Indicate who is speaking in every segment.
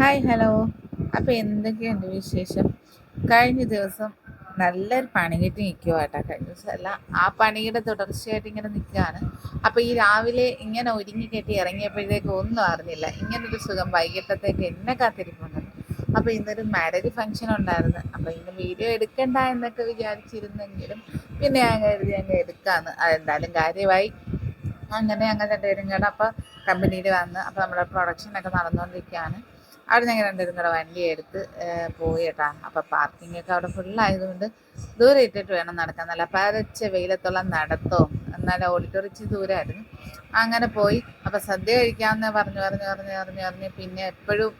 Speaker 1: Hi hello അപ്പോൾ എന്തൊക്കെയുണ്ട് വിശേഷം? കഴിഞ്ഞ ദിവസം നല്ലൊരു നിൽക്കുക കേട്ടോ കഴിഞ്ഞ ദിവസം അല്ല ആ പണിയുടെ തുടർച്ചയായിട്ട് ഇങ്ങനെ നിൽക്കുകയാണ് അപ്പോൾ ഈ രാവിലെ ഇങ്ങനെ ഒരുങ്ങി കെട്ടി ഇറങ്ങിയപ്പോഴത്തേക്ക് ഒന്നും അറിഞ്ഞില്ല. ഇങ്ങനൊരു സുഖം വൈകിട്ടത്തേക്ക് എന്നെ കാത്തിരിപ്പുണ്ട്. അപ്പോൾ ഇന്നൊരു മാരേജ് ഫംഗ്ഷൻ ഉണ്ടായിരുന്നു. അപ്പോൾ ഇന്ന് വീഡിയോ എടുക്കണ്ട എന്നൊക്കെ വിചാരിച്ചിരുന്നെങ്കിലും പിന്നെ ഞാൻ കരുതി അങ്ങ് എടുക്കാമെന്ന് അതെന്തായാലും കാര്യമായി. അങ്ങനെ അങ്ങനെ രണ്ടുപേരും കൂടെ അപ്പോൾ കമ്പനിയിൽ വന്ന് അപ്പോൾ നമ്മുടെ പ്രൊഡക്ഷനൊക്കെ നടന്നുകൊണ്ടിരിക്കുകയാണ്. അവിടെ ഞങ്ങൾ രണ്ടുപേരും കൂടെ വണ്ടി എടുത്ത് പോയി കേട്ടാ. അപ്പം പാർക്കിംഗ് ഒക്കെ അവിടെ ഫുള്ളായതുകൊണ്ട് ദൂരെ ഇട്ടിട്ട് വേണം നടക്കാൻ. നല്ല പരച്ച വെയിലത്തുള്ള നടത്തോ എന്നാലും ഓഡിറ്റോറിച്ച് ദൂരമായിരുന്നു അങ്ങനെ പോയി. അപ്പം സദ്യ കഴിക്കാമെന്ന് പറഞ്ഞു പറഞ്ഞു പറഞ്ഞു പറഞ്ഞു പറഞ്ഞു. പിന്നെ എപ്പോഴും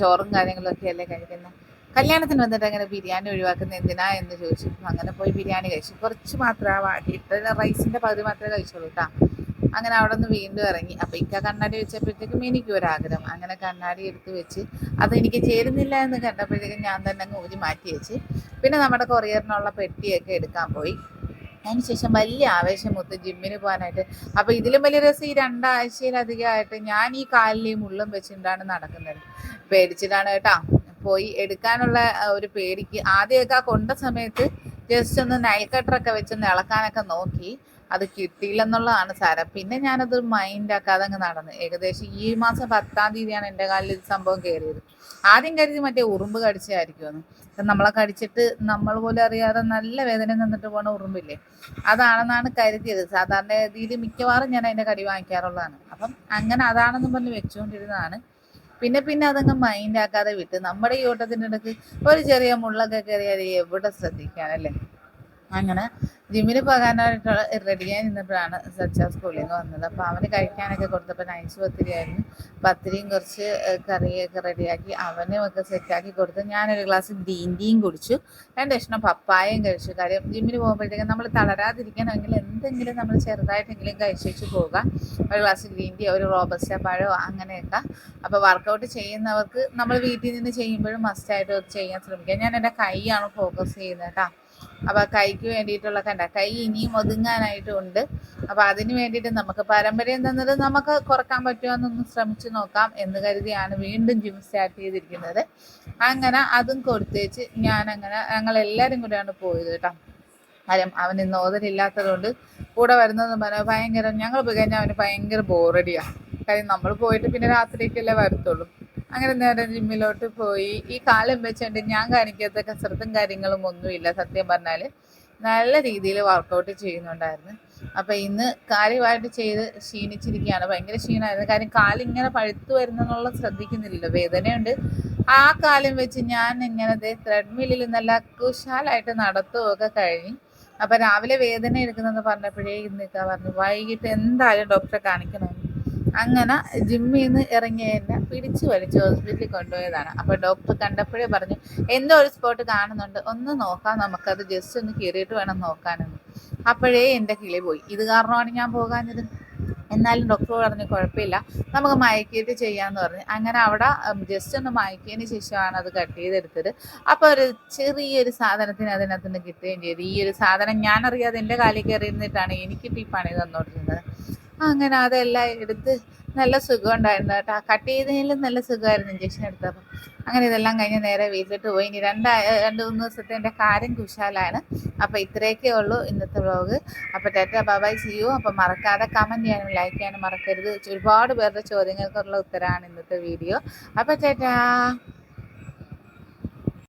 Speaker 1: ചോറും കാര്യങ്ങളൊക്കെ അല്ലേ കഴിക്കുന്നത് കല്യാണത്തിന് വന്നിട്ട് അങ്ങനെ ബിരിയാണി ഒഴിവാക്കുന്ന എന്തിനാ എന്ന് ചോദിച്ചു. അങ്ങനെ പോയി ബിരിയാണി കഴിച്ചു. കുറച്ച് മാത്രമേ ഇട്ട റൈസിന്റെ പകുതി മാത്രമേ കഴിച്ചുള്ളൂ കേട്ടോ. അങ്ങനെ അവിടെ നിന്ന് വീണ്ടും ഇറങ്ങി. അപ്പം ഇക്ക കണ്ണാടി വെച്ചപ്പോഴത്തേക്കും എനിക്ക് ഒരാഗ്രഹം അങ്ങനെ കണ്ണാടി എടുത്ത് വെച്ച് അത് എനിക്ക് ചേരുന്നില്ല എന്ന് കണ്ടപ്പോഴത്തേക്കും ഞാൻ തന്നെ ഊരി മാറ്റി വെച്ച്. പിന്നെ നമ്മുടെ കൊറിയറിനുള്ള പെട്ടിയൊക്കെ എടുക്കാൻ പോയി. അതിനുശേഷം വലിയ ആവേശം ആവേശമൊത്ത് ജിമ്മിന് പോകാനായിട്ട്. അപ്പോൾ ഇതിലും വലിയ രസം ഈ രണ്ടാഴ്ചയിലധികമായിട്ട് ഞാൻ ഈ കാലിലെയും മുള്ളും വെച്ചിട്ടാണ് നടക്കുന്നത്. പേടിച്ചിട്ടാണ് കേട്ടോ. പോയി എടുക്കാനുള്ള ഒരു പേടിക്ക് ആദ്യമൊക്കെ കൊണ്ട സമയത്ത് ജസ്റ്റ് ഒന്ന് നൈൽ കട്ടറൊക്കെ വെച്ചൊന്ന് ഇളക്കാനൊക്കെ നോക്കി. അത് കിട്ടിയില്ലെന്നുള്ളതാണ് സാരം. പിന്നെ ഞാനത് മൈൻഡ് ആക്കാതെ അങ്ങ് നടന്ന്. ഏകദേശം ഈ മാസം പത്താം തീയതിയാണ് എന്റെ കാലിൽ ഇത് സംഭവം കയറിയത്. ആദ്യം കരുതി മറ്റേ ഉറുമ്പ് കടിച്ചായിരിക്കുമെന്ന് നമ്മളെ കടിച്ചിട്ട് നമ്മൾ പോലും അറിയാതെ നല്ല വേദന തന്നിട്ട് പോണ ഉറുമ്പില്ലേ? അതാണെന്നാണ് കരുതിയത്. സാധാരണ രീതിയിൽ മിക്കവാറും ഞാൻ അതിന്റെ കടി വാങ്ങിക്കാറുള്ളതാണ്. അപ്പം അങ്ങനെ അതാണെന്ന് പറഞ്ഞ് വെച്ചുകൊണ്ടിരുന്നതാണ്. പിന്നെ പിന്നെ അതങ്ങ് മൈൻഡ് ആക്കാതെ വിട്ട് നമ്മുടെ ഈ ഓട്ടത്തിന്റെ ഇടയ്ക്ക് ഒരു ചെറിയ മുള്ളൊക്കെ കയറിയാൽ എവിടെ ശ്രദ്ധിക്കാനല്ലേ അങ്ങനെ ജിമ്മിന് പോകാനായിട്ടുള്ള റെഡിയായി നിന്നപ്പോഴാണ് സച്ച സ്കൂളിൽ നിന്ന് വന്നത്. അപ്പോൾ അവന് കഴിക്കാനൊക്കെ കൊടുത്തപ്പോൾ നൈസ് പത്തിരിയായിരുന്നു പത്തിരിയും കുറച്ച് കറിയൊക്കെ റെഡിയാക്കി അവനും ഒക്കെ സെറ്റാക്കി കൊടുത്ത് ഞാനൊരു ഗ്ലാസ് ഡീന്റിയും കുടിച്ചു. രണ്ട് കഷ്ണം പപ്പായയും കഴിച്ചു. കാര്യം ജിമ്മിന് പോകുമ്പോഴത്തേക്കും നമ്മൾ തളരാതിരിക്കണമെങ്കിൽ എന്തെങ്കിലും നമ്മൾ ചെറുതായിട്ടെങ്കിലും കഴിച്ചു പോവുക ഒരു ഗ്ലാസ് ഗ്രീൻ ടീ ഒരു റോബസ്റ്റ പഴമോ അങ്ങനെയൊക്കെ. അപ്പോൾ വർക്കൗട്ട് ചെയ്യുന്നവർക്ക് നമ്മൾ വീട്ടിൽ നിന്ന് ചെയ്യുമ്പോഴും മസ്റ്റായിട്ട് ചെയ്യാൻ ശ്രമിക്കുക ഞാൻ എന്റെ കൈയാണ് ഫോക്കസ് ചെയ്യുന്നത് കേട്ടോ. അപ്പോൾ കൈക്ക് വേണ്ടിയിട്ടുള്ള കണ്ട കൈ ഇനിയും ഒതുങ്ങാനായിട്ടുണ്ട് അപ്പോൾ അതിന് വേണ്ടിയിട്ട് നമുക്ക് പാരമ്പര്യം തന്നത് നമുക്ക് കുറയ്ക്കാൻ പറ്റുമെന്നൊന്ന് ശ്രമിച്ചു നോക്കാം എന്ന് കരുതിയാണ് വീണ്ടും ജിം സ്റ്റാർട്ട് ചെയ്തിരിക്കുന്നത്. അങ്ങനെ അതും കൊടുത്തേച്ച് ഞാൻ അങ്ങനെ ഞങ്ങൾ എല്ലാവരും കൂടെയാണ് പോയത് കേട്ടോ. കാര്യം അവൻ ഇന്ന് ഓതലില്ലാത്തതുകൊണ്ട് കൂടെ വരുന്നതെന്ന് പറഞ്ഞാൽ ഭയങ്കര ഞങ്ങൾ പോയി കഴിഞ്ഞാൽ അവന് ഭയങ്കര ബോറടിയാണ് കാര്യം നമ്മൾ പോയിട്ട് പിന്നെ രാത്രിക്കല്ലേ വരത്തുള്ളൂ. അങ്ങനെ നേരെ ജിമ്മിലോട്ട് പോയി. ഈ കാലം വെച്ചുകൊണ്ട് ഞാൻ കാണിക്കാത്ത കസരത്തും കാര്യങ്ങളും ഒന്നുമില്ല സത്യം പറഞ്ഞാൽ നല്ല രീതിയിൽ വർക്കൗട്ട് ചെയ്യുന്നുണ്ടായിരുന്നു. അപ്പം ഇന്ന് കാര്യമായിട്ട് ചെയ്ത് ക്ഷീണിച്ചിരിക്കുകയാണ്. ഭയങ്കര ക്ഷീണമായിരുന്നു. കാര്യം കാലിങ്ങനെ പഴുത്തു വരുന്നെന്നുള്ള ശ്രദ്ധിക്കുന്നില്ലല്ലോ. വേദനയുണ്ട്. ആ കാലം വെച്ച് ഞാൻ ഇങ്ങനെ ത്രെഡ്മില്ലിൽ നല്ല കുശാലായിട്ട് നടത്തുകയൊക്കെ കഴിഞ്ഞ് അപ്പം രാവിലെ വേദന എടുക്കുന്നെന്ന് പറഞ്ഞപ്പോഴേ ഇന്നിക്ക പറഞ്ഞു വൈകിട്ട് എന്തായാലും ഡോക്ടറെ കാണിക്കണം? അങ്ങനെ ജിമ്മിൽ നിന്ന് ഇറങ്ങിയ എന്നെ പിടിച്ചു വലിച്ച് ഹോസ്പിറ്റലിൽ കൊണ്ടുപോയതാണ്. അപ്പോൾ ഡോക്ടർ കണ്ടപ്പോഴേ പറഞ്ഞു എന്തോ ഒരു സ്പോട്ട് കാണുന്നുണ്ട് ഒന്ന് നോക്കാം നമുക്കത് ജസ്റ്റ് ഒന്ന് കീറിയിട്ട് വേണം നോക്കാനെന്ന്. അപ്പോഴേ എന്റെ കിളി പോയി. ഇത് കാരണമാണ് ഞാൻ പോകാഞ്ഞത്. എന്നാലും ഡോക്ടർ പറഞ്ഞു കുഴപ്പമില്ല നമുക്ക് മയക്കിയിട്ട് ചെയ്യാമെന്ന് പറഞ്ഞു. അങ്ങനെ അവിടെ ജസ്റ്റ് ഒന്ന് മയക്കിയതിന് ശേഷമാണ് അത് കട്ട് ചെയ്തെടുത്തത്. അപ്പോൾ ഒരു ചെറിയൊരു സാധനത്തിന് അതിനകത്ത് നിന്ന് കിട്ടുകയും ചെയ്തു. ഈ ഒരു സാധനം ഞാനറിയാതെ എന്റെ കാലിൽ കയറി ഇരുന്നിട്ടാണ് എനിക്കിപ്പോൾ ഈ പണി തന്നോണ്ടിരുന്നത്. അങ്ങനെ അതെല്ലാം എടുത്ത് നല്ല സുഖം ഉണ്ടായിരുന്നു കേട്ടോ. കട്ട് ചെയ്തതിലും നല്ല സുഖമായിരുന്നു ഇഞ്ചക്ഷൻ എടുത്തപ്പോൾ അങ്ങനെ ഇതെല്ലാം കഴിഞ്ഞ് നേരെ വീട്ടിലിട്ട് പോയി. ഇനി രണ്ട് രണ്ട് മൂന്ന് ദിവസത്തെ എന്റെ കാര്യം കുശാലാണ്. അപ്പോൾ ഇത്രയൊക്കെ ഉള്ളൂ ഇന്നത്തെ വ്ലോഗ് അപ്പോൾ ടാറ്റ ബബായ് ചെയ്യൂ അപ്പോൾ മറക്കാതെ കമന്റ് ചെയ്യാനും ലൈക്ക് ചെയ്യാനും മറക്കരുത്. ഒരുപാട് പേരുടെ ചോദ്യങ്ങൾക്കുള്ള ഉത്തരമാണ് ഇന്നത്തെ വീഡിയോ അപ്പോൾ ടാറ്റാ.